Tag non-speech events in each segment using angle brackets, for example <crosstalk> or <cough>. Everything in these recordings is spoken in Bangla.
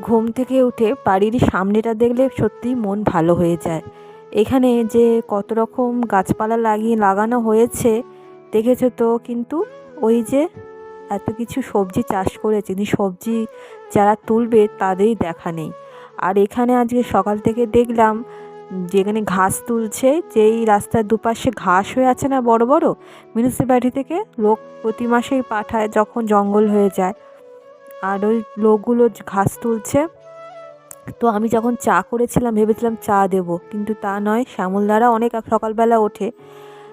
ঘুম থেকে উঠে বাড়ির সামনেটা দেখলে সত্যি মন ভালো হয়ে যায়। এখানে যে কত রকম গাছপালা লাগিয়ে লাগানো হয়েছে, দেখেছ তো? কিন্তু ওই যে এত কিছু সবজি চাষ করেছে কিন্তু সবজি যারা তুলবে তাদেরই দেখা নেই। আর এখানে আজকে সকাল থেকে দেখলাম, যেখানে ঘাস তুলছে, যেই রাস্তার দুপাশে ঘাস হয়ে আছে না বড় বড় মিউনিসিপ্যালিটি থেকে লোক প্রতি মাসেই পাঠায় যখন জঙ্গল হয়ে যায়। আর ওই লোকগুলো ঘাস তুলছে। তো আমি যখন চা করেছিলাম, ভেবেছিলাম চা দেব। কিন্তু তা নয়, শ্যামলদারা অনেক সকালবেলা ওঠে।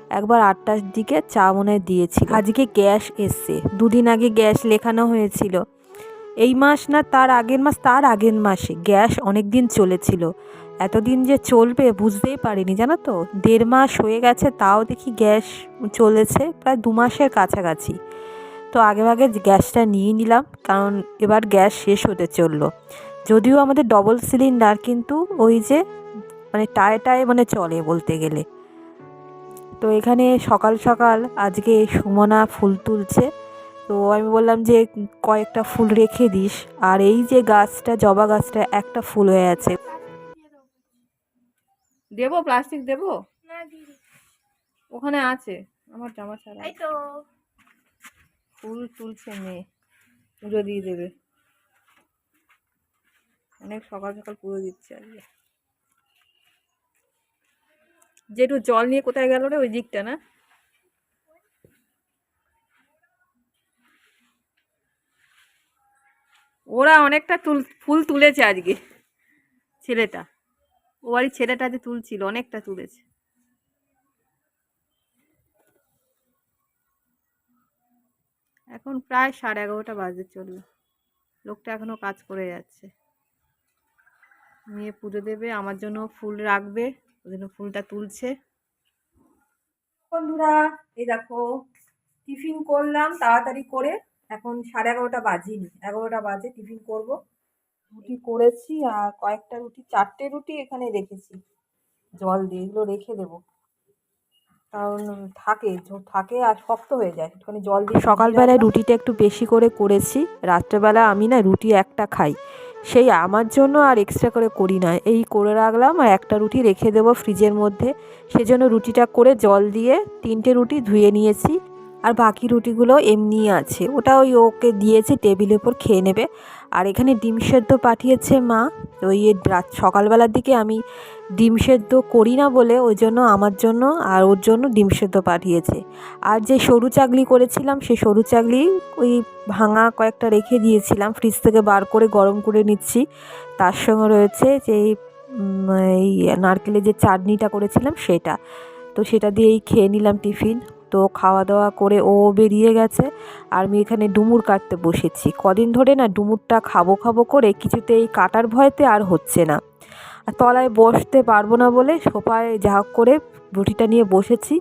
একবার আটটার দিকে চা মনে দিয়েছি আজকে গ্যাস এসছে। দুদিন আগে গ্যাস লেখানো হয়েছিল। এই মাস না, তার আগের মাস, তার আগের মাসে গ্যাস অনেক দিন চলেছিল। এতদিন যে চলবে, বুঝতেই পারিনি, জানো তো? দেড় মাস হয়ে গেছে, তাও দেখি গ্যাস চলেছে, প্রায় দু মাসের কাছাকাছি। তো আগে ভাগে গ্যাসটা নিয়ে নিলাম কারণ এবার গ্যাস শেষ হতে চলল। যদিও আমাদের ডবল সিলিন্ডার কিন্তু ওই যে মানে টায়ে টায়ে মানে চলে বলতে গেলে। তো এখানে সকাল সকাল আজকে সুমনা ফুল তুলছে। তো আমি বললাম যে কয়েকটা ফুল রেখে দিস। আর এই যে গাছটা জবা গাছটা একটা ফুল হয়ে আছে। দেবো প্লাস্টিক দেবো? ওখানে আছে। আমার জামা ছাড়া তো। ফুল তুলছে মেয়ে। পুজো দিয়ে দেবে। অনেক সকাল সকাল পুজো দিচ্ছে আজকে। যে একটু জল নিয়ে কোথায় গেল রে? ওই দিকটা না? ওরা অনেকটা তুল, ফুল তুলেছে আজকে। ছেলেটা। ও বাড়ির ছেলেটা যে তুলছিল, অনেকটা তুলেছে। এখন প্রায় সাড়ে এগারোটা বাজে চলল। লোকটা এখনও কাজ করে যাচ্ছে। মেয়ে পুজো দেবে, আমার জন্য ফুল রাখবে ওই জন্য ফুলটা তুলছে। বন্ধুরা, এই দেখো, টিফিন করলাম তাড়াতাড়ি করে। এখন সাড়ে এগারোটা বাজিনি, এগারোটা বাজে, টিফিন করব। রুটি করেছি আর কয়েকটা রুটি, চারটে রুটি এখানে রেখেছি। জল দিয়ে এগুলো রেখে দেবো। কারণ থাকে থাকে আর শক্ত হয়ে যায়। একটুখানি জল দিয়ে সকালবেলায় রুটিটা একটু বেশি করে করেছি। রাত্রেবেলা আমি না রুটি একটা খাই। সেই আমার জন্য আর এক্সট্রা করে করি না। এই করে রাখলাম আর একটা রুটি রেখে দেবো ফ্রিজের মধ্যে। সেজন্য রুটিটা করে জল দিয়ে তিনটে রুটি ধুয়ে নিয়েছি। আর বাকি রুটিগুলো এমনিই আছে। ওটা ওই ওকে দিয়েছে, টেবিলের উপর খেয়ে নেবে। আর এখানে ডিম সেদ্ধ পাঠিয়েছে মা। ওই রাত সকালবেলার দিকে আমি ডিম সেদ্ধ করি না বলে ওই জন্য আমার জন্য আর ওর জন্য ডিম সেদ্ধ পাঠিয়েছে। আর যে সরু চাগলি করেছিলাম সেই সরু চাগলি ওই ভাঙা কয়েকটা রেখে দিয়েছিলাম। ফ্রিজ থেকে বার করে গরম করে নিচ্ছি। তার সঙ্গে রয়েছে যে এই নারকেলের যে চাটনিটা করেছিলাম সেটা। তো সেটা দিয়েই খেয়ে নিলাম টিফিন। তো খাওয়া দাওয়া করে ও বেরিয়ে গেছে। আর আমি এখানে ডুমুর কাটতে বসেছি। কদিন ধরে না ডুমুরটা খাব খাব করে কিছুতেই কাটার ভয়তে আর হচ্ছে না। আর তলায় বসতে পারব না বলে সোফায় যা করে বটিটা নিয়ে বসেছি।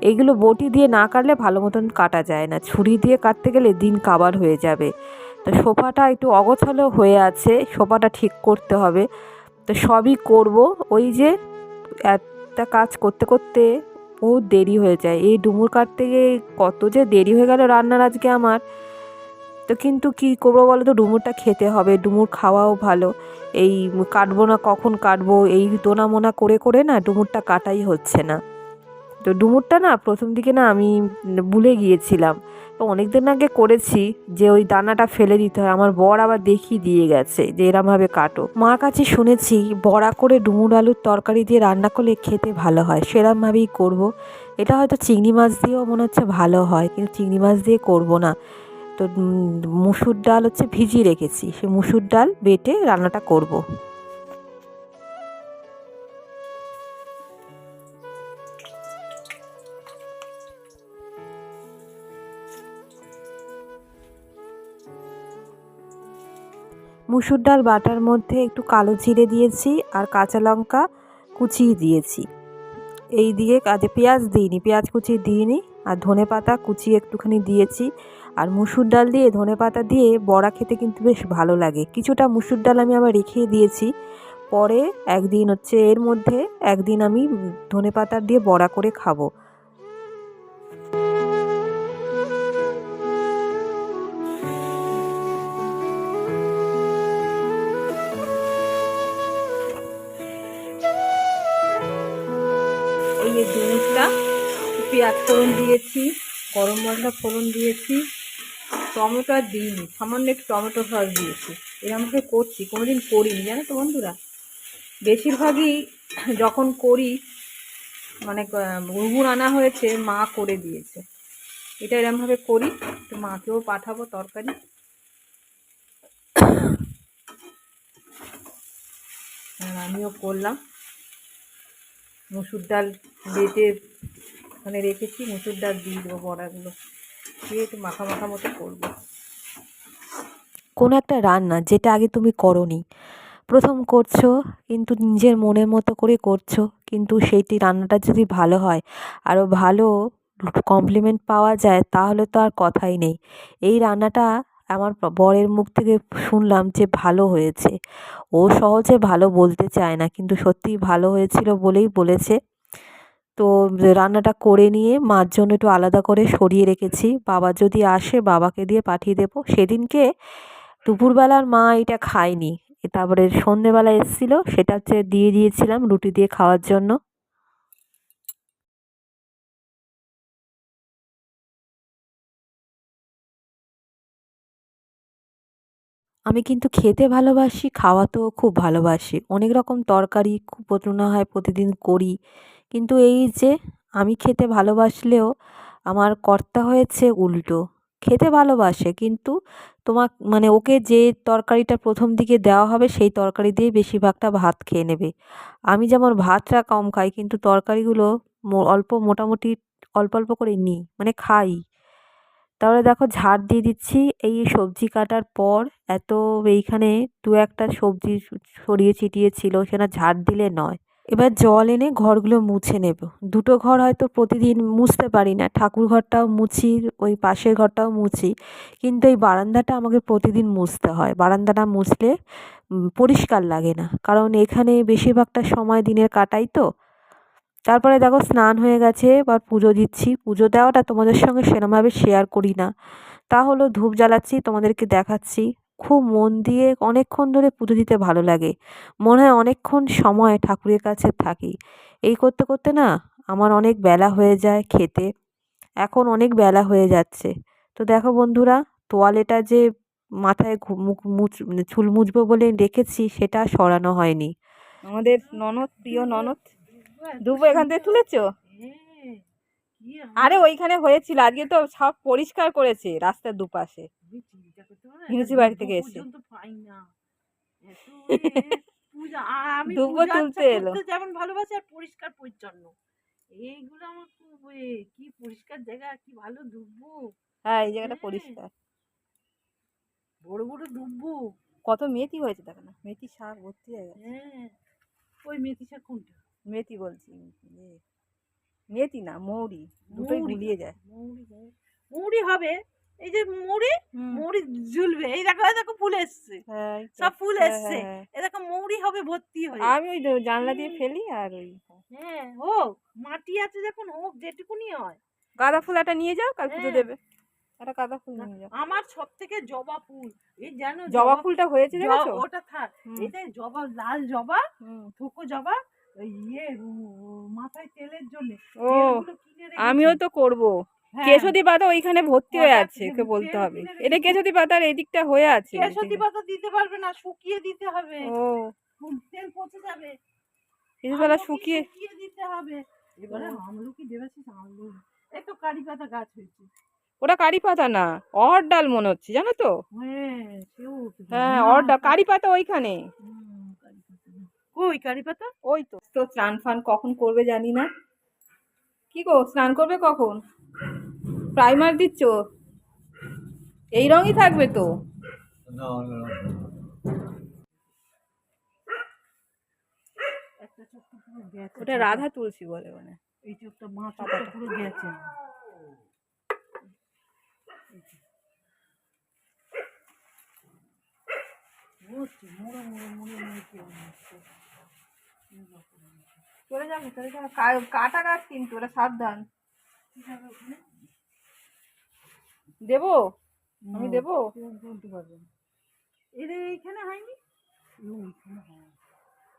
এগুলো বটি দিয়ে না কাটলে ভালো মতন কাটা যায় না। ছুরি দিয়ে কাটতে গেলে দিন কাবার হয়ে যাবে। তো সোফাটা একটু অগোছালো হয়ে আছে। সোফাটা ঠিক করতে হবে। তো সবই করব। ওই যে একটা কাজ করতে করতে বহুত দেরি হয়ে যায়। এই ডুমুর কাটতে গিয়ে কত যে দেরি হয়ে গেল রান্নার আজকে আমার। তো কিন্তু কি করব বলো তো ডুমুরটা খেতে হবে, ডুমুর খাওয়াও ভালো। এই কাটবো না, কখন কাটবো? এই দোনা মোনা করে করে না ডুমুরটা কাটাই হচ্ছে না। তো ডুমুরটা না প্রথম দিকে না আমি ভুলে গিয়েছিলাম। তো অনেক দিন আগে করেছি যে ওই দানাটা ফেলে দিতে হয়। আমার বর আবার দেখিয়ে দিয়ে গেছে যে এরমভাবে কাটো। মার কাছে শুনেছি, বড়া করে ডুমুর আলুর তরকারি দিয়ে রান্না করলে খেতে ভালো হয়। সেরমভাবেই করব। এটা হয়তো চিংড়ি মাছ দিয়েও মনে হচ্ছে ভালো হয়, কিন্তু চিংড়ি মাছ দিয়ে করব না। তো মুসুর ডাল হচ্ছে ভিজিয়ে রেখেছি। সে মুসুর ডাল বেটে রান্নাটা করব। মুসুর ডাল বাটার মধ্যে একটু কালো জিরে দিয়েছি আর কাঁচা লঙ্কা কুচিয়ে দিয়েছি। এই দিয়ে কাজে পেঁয়াজ দিইনি, পেঁয়াজ কুচি দিইনি আর ধনে পাতা কুচিয়ে একটুখানি দিয়েছি। আর মুসুর ডাল দিয়ে, ধনে পাতা দিয়ে বড়া খেতে কিন্তু বেশ ভালো লাগে। কিছুটা মুসুর ডাল আমি আবার রেখে দিয়েছি। পরে একদিন হচ্ছে এর মধ্যে একদিন আমি ধনে পাতা দিয়ে বড়া করে খাব। ফোড়ন দিয়েছি, গরম মশলা ফোড়ন দিয়েছি, টমেটো আর দিইনি, সামান্য একটু টমেটো সস দিয়েছি। এরকমভাবে করছি, কোনোদিন করিনি, জানো তো বন্ধুরা? বেশিরভাগই যখন করি মানে ঘুরঘুর আনা হয়েছে, মা করে দিয়েছে। এটা এরমভাবে করি তো মাকেও পাঠাবো তরকারি। আমিও করলাম। মুসুর ডাল বেটে ওখানে রেখেছি, মুসুর ডাল দিয়ে দেবো বড়াগুলো। দিয়ে একটু মাখা মাখা মতো করব। কোনো একটা রান্না যেটা আগে তুমি করনি। প্রথম করছ, কিন্তু নিজের মনের মতো করে করছ, কিন্তু সেইটি রান্নাটা যদি ভালো হয় আরও ভালো কমপ্লিমেন্ট পাওয়া যায়, তাহলে তো আর কথাই নেই। এই রান্নাটা আমার বরের মুখ থেকে শুনলাম যে ভালো হয়েছে। ও সহজে ভালো বলতে চায় না, কিন্তু সত্যিই ভালো হয়েছিল বলেই বলেছে। তো রান্নাটা করে নিয়ে মার জন্য একটু আলাদা করে সরিয়ে রেখেছি। বাবা যদি আসে বাবাকে দিয়ে পাঠিয়ে দেবো। সেদিনকে দুপুরবেলার মা এটা খায়নি। তারপরে সন্ধেবেলা এসেছিল। সেটা হচ্ছে দিয়ে দিয়েছিলাম রুটি দিয়ে খাওয়ার জন্য। আমি কিন্তু খেতে ভালোবাসি, খাওয়াতেও খুব ভালোবাসি। অনেক রকম তরকারি, খুব মনে হয়, প্রতিদিন করি। কিন্তু এই যে আমি খেতে ভালোবাসলেও আমার কর্তা হয়েছে উল্টো। খেতে ভালোবাসে কিন্তু তোমার মানে ওকে যে তরকারিটা প্রথম দিকে দেওয়া হবে সেই তরকারি দিয়েই বেশিরভাগটা ভাত খেয়ে নেবে। আমি যেমন ভাতটা কম খাই কিন্তু তরকারিগুলো অল্প মোটামুটি অল্প অল্প করে নিই মানে খাই। তাহলে দেখো ঝাড় দিয়ে দিচ্ছি, এই সবজি কাটার পর এত এইখানে দু একটা সবজি ছড়িয়ে ছিটিয়ে ছিল, সেটা ঝাড় দিলে নয়। এবার জল এনে ঘরগুলো মুছে নেব। দুটো ঘর হয়তো প্রতিদিন মুছতে পারি না। ঠাকুর ঘরটাও মুছি, ওই পাশের ঘরটাও মুছি। কিন্তু এই বারান্দাটা আমাকে প্রতিদিন মুছতে হয়। বারান্দাটা মুছলে পরিষ্কার লাগে না। কারণ এখানে বেশিরভাগটা সময় দিনের কাটাই তো। তারপরে দেখো স্নান হয়ে গেছে, এবার পুজো দিচ্ছি। পুজো দেওয়াটা তোমাদের সঙ্গে সেরমভাবে শেয়ার করি না। তা হলো ধূপ জ্বালাচ্ছি, তোমাদেরকে দেখাচ্ছি। খুব মন দিয়ে অনেকক্ষণ ধরে পুজো দিতে ভালো লাগে। মনে হয় অনেকক্ষণ সময় ঠাকুরের কাছে থাকি। এই করতে করতে না আমার অনেক বেলা হয়ে যায় খেতে। এখন অনেক বেলা হয়ে যাচ্ছে। তো দেখো বন্ধুরা, তোয়ালেটা যে মাথায় মুখ, মুছ মানে চুল মুছবো বলে রেখেছি সেটা সরানো হয়নি। আমাদের ননদ, প্রিয় ননদ দুবো এখান থেকে তুলেছো? আরে ওইখানে হয়েছিল, আজকে তো সব পরিষ্কার করেছে রাস্তার দুপাশে। মিউনিসিপালিটি থেকে এসে <laughs> তুলতে এলো। যেমন ভালোবাসি আর পরিষ্কার পরিচ্ছন্ন। এইগুলো আমার খুব এ, কি পরিষ্কার জায়গা কি ভালো দুব্বু। হ্যাঁ এই জায়গাটা হ্যাঁ। পরিষ্কার। বড় বড় দুব্বু। কত মেথি হয়েছে দেখো না মেথি শাক ভর্তি হয়ে গেছে। হ্যাঁ ওই মেথি শাক কোনটা? মেথি বলছি মেথি না। মৌরি দুটোই। গুলিয়ে যায়। মৌরি। মৌরি হবে এই যে মৌরি মৌরি ঝুলবে। এই দেখো দেখো ফুল এসছে। হ্যাঁ। সব ফুল হ্যাঁ, এসছে। হ্যাঁ, এ দেখো মৌরি হবে ভর্তি হয়ে। আমি ওই জানলা দিয়ে ফেলি আর ওই হ্যাঁ। হোক মাটি আছে যখন হোক যেটুকুনি হয়। গাঁদা ফুল একটা নিয়ে যাও কাল পুজো। দেবে। একটা গাঁদা ফুল নিয়ে যাও। আমার সব থেকে জবা ফুল। এই জানো জবা ফুলটা হয়েছে দেখেছ? ওটা থাক। এটা জবা লাল জবা। থোকো জবা ইয়ে মাথায় তেলের জন্য। ও আমিও তো করব। কেশদি পাতা ওইখানে ভর্তি হয়ে আছে ওকে বলতে হবে। এটা। কেশদি পাতার এদিকটা হয়ে আছে কেশদি পাতা দিতে পারবে না শুকিয়ে দিতে হবে। ও। তেল পচে যাবে। কেশদি পাতা শুকিয়ে শুকিয়ে দিতে হবে। এবারে। আমলকি দেবেছিস আমলকি। এই তো কারি পাতা গাছ হয়েছে। ওটা কারি পাতা না অর ডাল মনে হচ্ছে জানো তো? হ্যাঁ। হ্যাঁ অর ডাল কারি পাতা ওইখানে। কই কারি পাতা? ওই তো তো স্নান ফান কখন করবে জানি না। কি গো স্নান করবে কখন? প্রাইমার দিচ্ছ এই রঙই থাকবে তো? একটা চোখ তো পুরো গেছে ওটা রাধা তুলসী বলে মানে। এই চোখটা মা চোখটা পুরো গেছে। বুঝছি মোড়ো মোড়ো মোড়ো মোড়ো কি চলে যাবে চলে যাবে। কা- কাটা গাছ কিন্তু ওটা সাবধান। দেবো? আমি দেবো? বলতে পারবে না। এদের এইখানে হয়নি?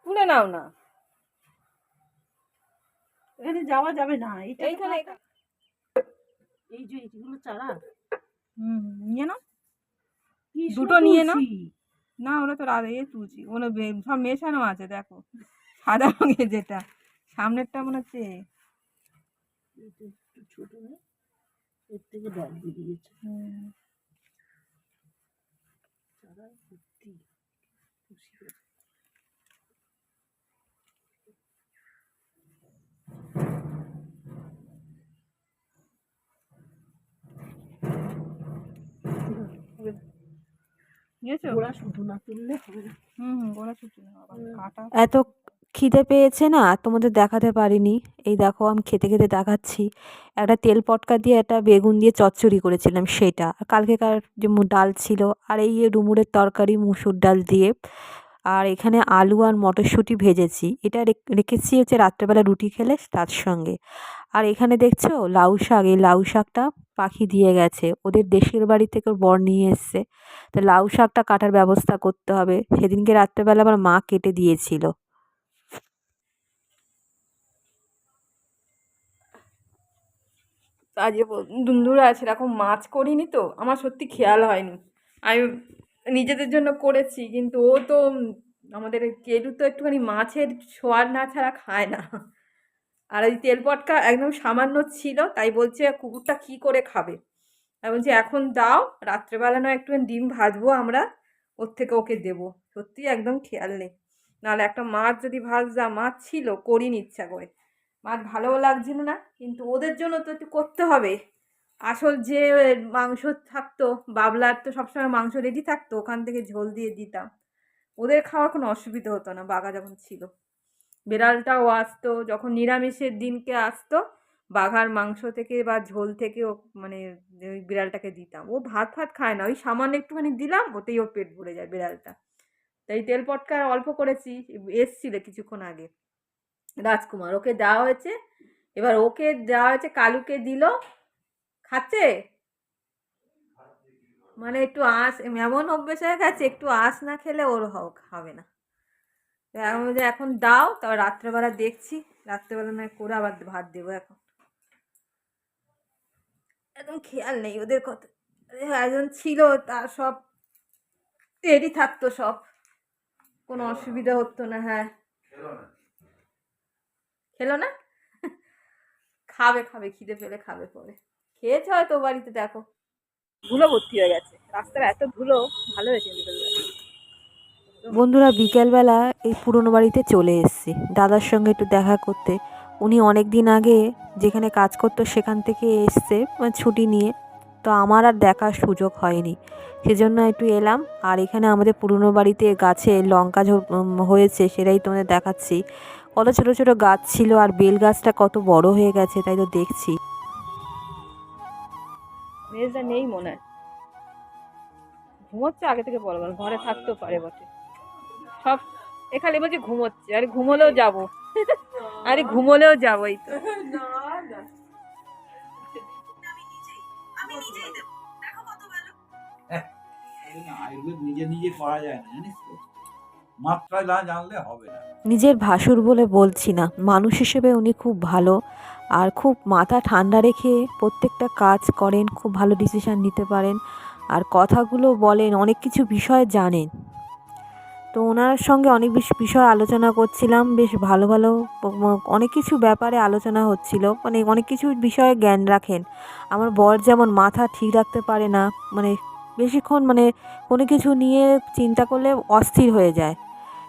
তুলে নাও না। এখানে যাওয়া যাবে না এইখানে এই যে এইগুলো চারা। হুম নিয়ে নাও। দুটো নিয়ে নাও। না ওরা তো রাধা এ তুলছি ওগুলো সব মেশানো আছে দেখো। সাদা রঙের যেটা। সামনেরটা মনে হচ্ছে। একটু ছোট না এর থেকে ডাল বেরিয়েছে চারা ভর্তি কাটা এত খিদে পেয়েছে না? তোমাদের দেখাতে পারিনি। এই দেখো, আমি খেতে খেতে দেখাচ্ছি। একটা তেল পটকা দিয়ে একটা বেগুন দিয়ে চচ্চড়ি করেছিলাম, সেটা। আর কালকেকার যে ডাল ছিল, আর এই ডুমুরের তরকারি, মুসুর ডাল দিয়ে। আর এখানে আলু আর মটরশুঁটি ভেজেছি। এটা রেখ- রেখেছি হচ্ছে রাত্রেবেলা রুটি খেলে তার সঙ্গে। আর এখানে দেখছ, লাউ শাক। এই লাউ শাকটা পাখি দিয়ে গেছে। ওদের দেশের বাড়ি থেকে বর নিয়ে এসছে। তো লাউ শাকটা কাটার ব্যবস্থা করতে হবে। সেদিনকে রাত্রেবেলা আমার মা কেটে দিয়েছিল। আজকে দুন্দুরা আছে এরকম মাছ করিনি তো, আমার সত্যি খেয়াল হয়নি। আমি নিজেদের জন্য করেছি, কিন্তু ও তো আমাদের কেলু তো একটুখানি মাছের সোয়াদ না ছাড়া খায় না। আর ওই তেল পটকা একদম সামান্য ছিল, তাই বলছে কুকুরটা কি করে খাবে? আমি বলছি, এখন দাও, রাত্রেবেলা নয় একটু ডিম ভাজবো আমরা, ওর থেকে ওকে দেবো। সত্যি একদম খেয়াল নেই। নাহলে একটা মাছ যদি ভাজা, মাছ ছিল, করিনি ইচ্ছা করে। মাছ ভালোও লাগছিল না, কিন্তু ওদের জন্য তো একটু করতে হবে। আসল যে মাংস থাকতো, বাবলার তো সবসময় মাংস রেডি থাকতো, ওখান থেকে ঝোল দিয়ে দিতাম। ওদের খাওয়ার কোনো অসুবিধা হতো না, বাঘা যখন ছিল। বেড়ালটাও আসতো, যখন নিরামিষের দিনকে আসতো, বাঘার মাংস থেকে বা ঝোল থেকে ও মানে ওই বিড়ালটাকে দিতাম। ও ভাত ফাত খায় না, ওই সামান্য একটুখানি দিলাম, ওতেই ওর পেট ভরে যায় বিড়ালটা। তাই তেল পটকা অল্প করেছি, এসছিল কিছুক্ষণ আগে। রাজকুমার, ওকে দেওয়া হয়েছে। এবার ওকে দেওয়া হয়েছে, কালুকে দিল। খাচ্ছে? মানে একটু আঁশ এমন অভ্যেস হয়ে গেছে, একটু আঁশ না খেলে ওর হ- খাবে না। এখন দাও। তারপর রাত্রেবেলা দেখছি, রাত্রেবেলা নয়, করে আবার ভাত দেবো এখন। একদম খেয়াল নেই ওদের কথা। একজন ছিল, তার সব রেডি থাকতো সব। কোনো অসুবিধা হতো না হ্যাঁ। খেলো না? খাবে খাবে খিদে পেলে খাবে পরে। খেয়েছে হয়তো বাড়িতে দেখো। ধুলো ভর্তি হয়ে গেছে। রাস্তার এত ধুলো ভালো হয়েছে বন্ধুরা বিকেলবেলা এই পুরনো বাড়িতে চলে এসেছি। দাদার সঙ্গে একটু দেখা করতে। উনি অনেক দিন আগে যেখানে কাজ করতো সেখান থেকে এসছে মানে ছুটি নিয়ে। তো আমার আর দেখার সুযোগ হয়নি। সেজন্য একটু এলাম। আর এখানে আমাদের পুরনো বাড়িতে গাছে লঙ্কা হয়েছে সেটাই তোমাদের দেখাচ্ছি। কত ছোট ছোট গাছ ছিল আর বেল গাছটা কত বড় হয়ে গেছে তাই তো দেখছি। মেজদা নেই মনে হয়। ঘুমোচ্ছে আগে থেকে বলব ঘরে থাকতেও পারে বটে। সব এখানে বলছি ঘুমোচ্ছে আরে ঘুমোলেও যাব। আরে ঘুমোলেও যাব এই তো আয়ুর্বেদ নিজে নিজে করা যায় না জানিস তো? মাত্রা না জানলে হবে না। নিজের ভাসুর বলে বলছি না, মানুষ হিসেবে উনি খুব ভালো আর খুব মাথা ঠান্ডা রেখে প্রত্যেকটা কাজ করেন, খুব ভালো ডিসিশান নিতে পারেন আর কথাগুলো বলেন, অনেক কিছু বিষয় জানেন। তো ওনার সঙ্গে অনেক বেশ বিষয় আলোচনা করছিলাম, বেশ ভালো ভালো অনেক কিছু ব্যাপারে আলোচনা হচ্ছিল মানে অনেক কিছু বিষয়ে জ্ঞান রাখেন। আমার বর যেমন মাথা ঠিক রাখতে পারে না মানে বেশিক্ষণ মানে কোনো কিছু নিয়ে চিন্তা করলে অস্থির হয়ে যায়।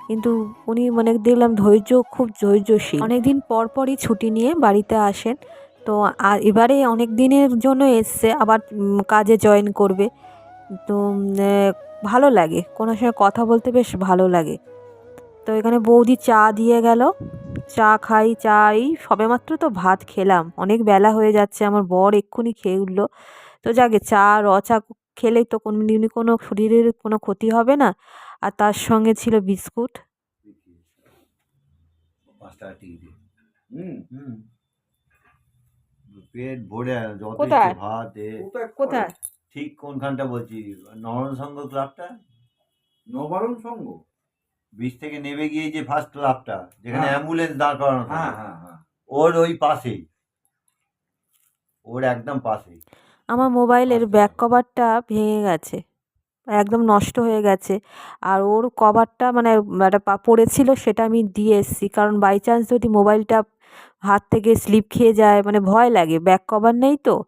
কিন্তু উনি মানে দেখলাম ধৈর্য খুব ধৈর্যশীল। অনেক দিন পর পরই ছুটি নিয়ে বাড়িতে আসেন। তো এবারে অনেক দিনের জন্য এসছে, আবার কাজে জয়েন করবে। তো ভালো লাগে। কোনো সময় কথা বলতে বেশ ভালো লাগে। তো এখানে বৌদি চা দিয়ে গেল। চা খাই চাই সবেমাত্র তো ভাত খেলাম। অনেক বেলা হয়ে যাচ্ছে, আমার বর এক্ষুনি খেয়ে উঠল। তো যাকে চা, র, চা খেলেই তো কোনো কোনো শরীরের কোনো ক্ষতি হবে না। আর তার সঙ্গে ছিল বিস্কুট। পেট ভরে যত কোথায়? ভাত কোথায়? ঠিক কোনখানটা বলছি? নরন সংঘ ক্লাবটা? নবারণ সংঘ? বীজ থেকে নেমে গিয়ে যে ফার্স্ট ক্লাবটা যেখানে। অ্যাম্বুলেন্স দাঁড় করানো হ্যাঁ হ্যাঁ হ্যাঁ। ওর ওই পাশেই ওর একদম পাশেই আমার মোবাইলের। ব্যাক কভারটা ভেঙে গেছে। একদম নষ্ট হয়ে গেছে। আর ওর কভারটা মানে একটা পা- পড়েছিল সেটা আমি দিয়ে এসেছি। কারণ বাই চান্স যদি মোবাইলটা হাত থেকে স্লিপ খেয়ে যায় মানে ভয় লাগে ব্যাক কভার নেই তো।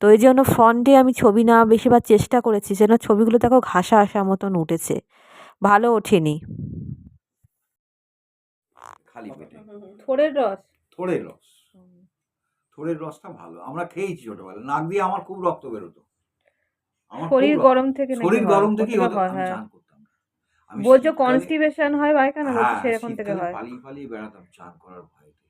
তো এই জন্য ফ্রন্টে আমি ছবি না বেশিবার চেষ্টা করেছি যেন ছবিগুলো দেখো ঘাসা আসা মতন উঠেছে। ভালো ওঠেনি। খালি পেটে। থোড়ের রস? থোড়ের রস। থোড়ের রসটা ভালো। আমরা খেয়েছি ছোটবেলায়। নাক দিয়ে আমার খুব রক্ত বেরোতো। আমার শরীর গরম থেকে নাকি শরীর গরম হয়, আমি হ্যাঁ। চান করতাম বলছো কনস্টিপেশন হয় পায়খানা বলছো হ্যাঁ, সেরকম থেকে শীতকালে হয়। পালিয়ে পালিয়ে বেড়াতাম চান করার ভয়তে।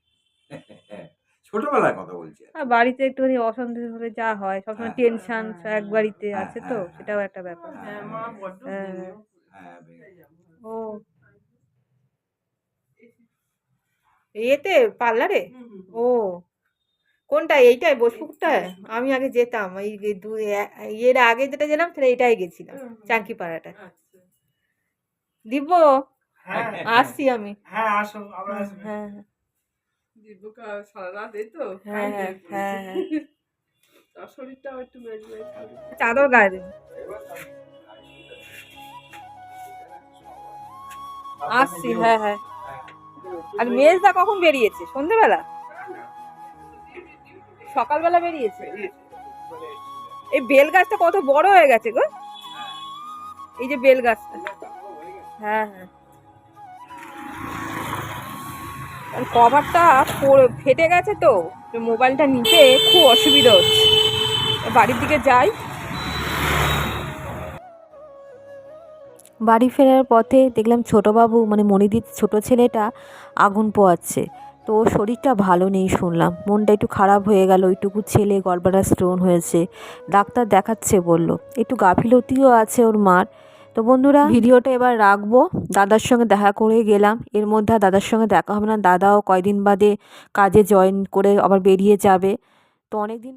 <laughs> ছোটবেলার কথা বলছি আর আর বাড়িতে একটুখানি অসন্তোষ হলে যা হয় সবসময় হ্যাঁ, টেনশন এক বাড়িতে হ্যাঁ, আছে তো হ্যাঁ, সেটাও একটা ব্যাপার। হ্যাঁ হ্যাঁ। হ্যাঁ। ও। এতে? পার্লারে। ও। কোনটা? এইটাই বোসপুকটায় আমি আগে যেতাম। এই এর আগে যেটা গেলাম সেটা এটাই গেছিলাম হুম, হুম। পাড়াটা আচ্ছা। দিব্য? হ্যাঁ। আসছি আমি। হ্যাঁ আসো আসব। হ্যাঁ হ্যাঁ। হ্যাঁ, হ্যাঁ, হ্যাঁ, হ্যাঁ। চাদর গায়ে। আসছি হ্যাঁ হ্যাঁ। আর মেজদা কখন বেরিয়েছে? সন্ধেবেলা? সকালবেলা বেরিয়েছে? এই বেল গাছটা কত বড় হয়ে গেছে গো। এই যে বেল গাছটা। হ্যাঁ হ্যাঁ আর কভারটা পড়ে- ফেটে গেছে তো তো মোবাইলটা নিতে খুব অসুবিধা হচ্ছে। বাড়ির দিকে যাই। বাড়ি ফেরার পথে দেখলাম ছোটোবাবু মানে মণিদির ছোট ছেলেটা আগুন পোয়াচ্ছে। তো শরীরটা ভালো নেই শুনলাম। মনটা একটু খারাপ হয়ে গেল, ওইটুকু ছেলে গলবাটা স্টোন হয়েছে। ডাক্তার দেখাচ্ছে, বলল। একটু গাফিলতিও আছে ওর মার। তো বন্ধুরা, ভিডিওটা এবার রাখব। দাদার সঙ্গে দেখা করে গেলাম। এর মধ্যে দাদার সঙ্গে দেখা হবে না। দাদাও কয়দিন বাদে কাজে জয়েন করে আবার বেরিয়ে যাবে। তো অনেক দিন